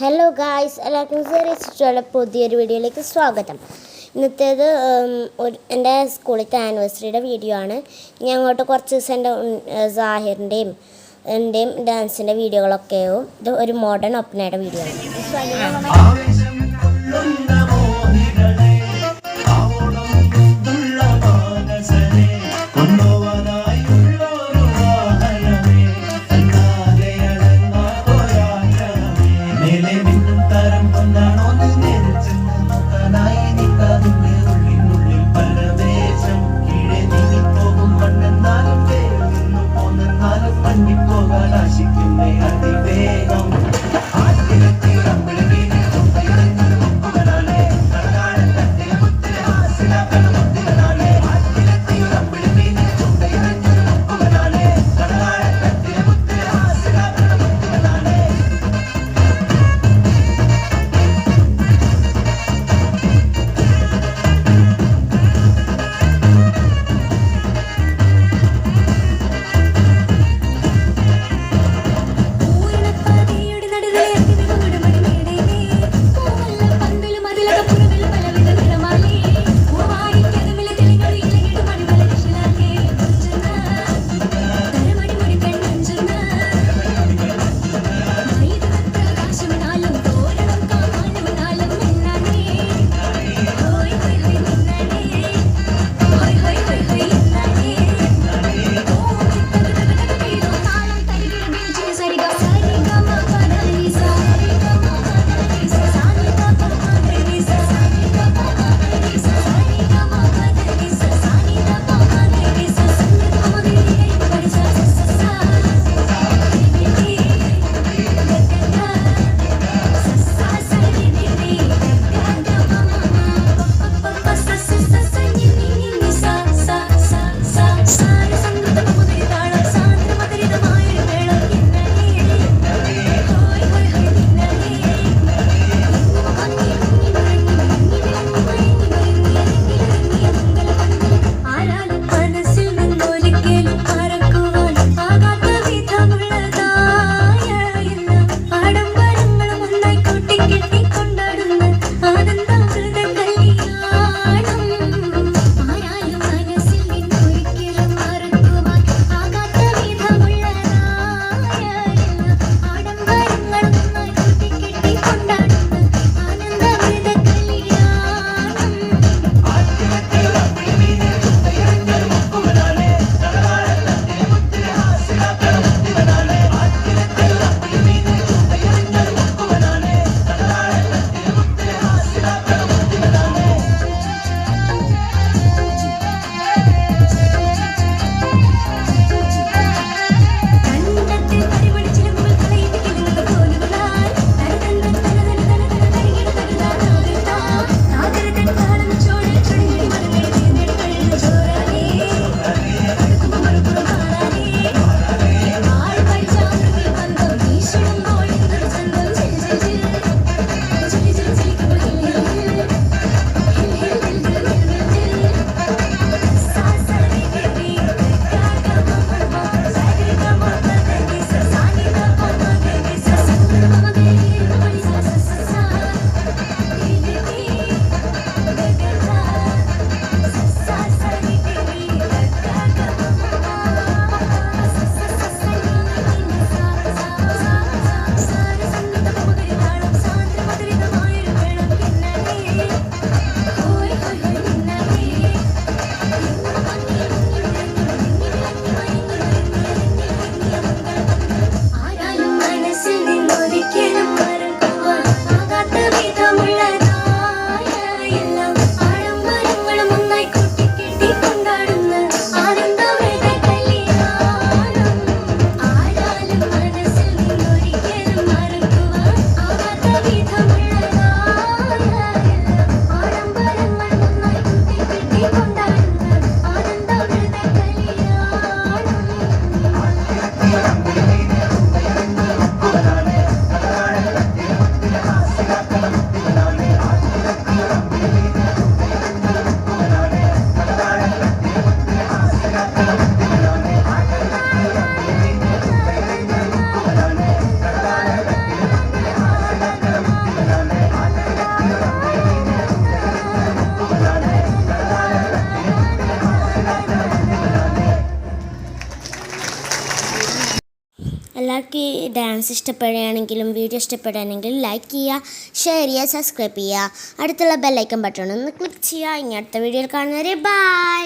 Hello guys എല്ലാവർക്കും ചെറിയ പുതിയൊരു വീഡിയോയിലേക്ക് സ്വാഗതം. ഇന്നത്തേത് ഒരു എന്റെ സ്കൂളിലത്തെ ആനിവേഴ്സറിയുടെ വീഡിയോ ആണ്. ഞാൻ അങ്ങോട്ട് കുറച്ച് ദിവസം എന്റെ സാഹിറിന്റെയും എന്റെയും ഡാൻസിന്റെ വീഡിയോകളൊക്കെയാവും ഇത് ഒരു മോഡേൺ ഒപ്പനയുടെ വീഡിയോ ആണ്. തരം കൊണ്ടാണോ നേരിച്ചെന്ന് നോക്കാനായി നിൽക്കാതിന്റെ ഉള്ളിനുള്ളിൽ പരവേശം കീഴെ നീങ്ങിപ്പോകും മണ്ണെന്നാലും വേഗം. നിന്നു പോന്നെന്നാലും മണ്ണിപ്പോകാൻ ആശിക്കുന്ന അതിവേഗം. എല്ലാവർക്കും ഈ ഡാൻസ് ഇഷ്ടപ്പെടുകയാണെങ്കിലും വീഡിയോ ഇഷ്ടപ്പെടുകയാണെങ്കിൽ ലൈക്ക് ചെയ്യുക ഷെയർ ചെയ്യുക സബ്സ്ക്രൈബ് ചെയ്യുക. അടുത്തുള്ള ബെല്ലൈക്കൺ ബട്ടൺ ഒന്ന് ക്ലിക്ക് ചെയ്യുക. ഇനി അടുത്ത വീഡിയോയിൽ കാണുന്നവരെ ബൈ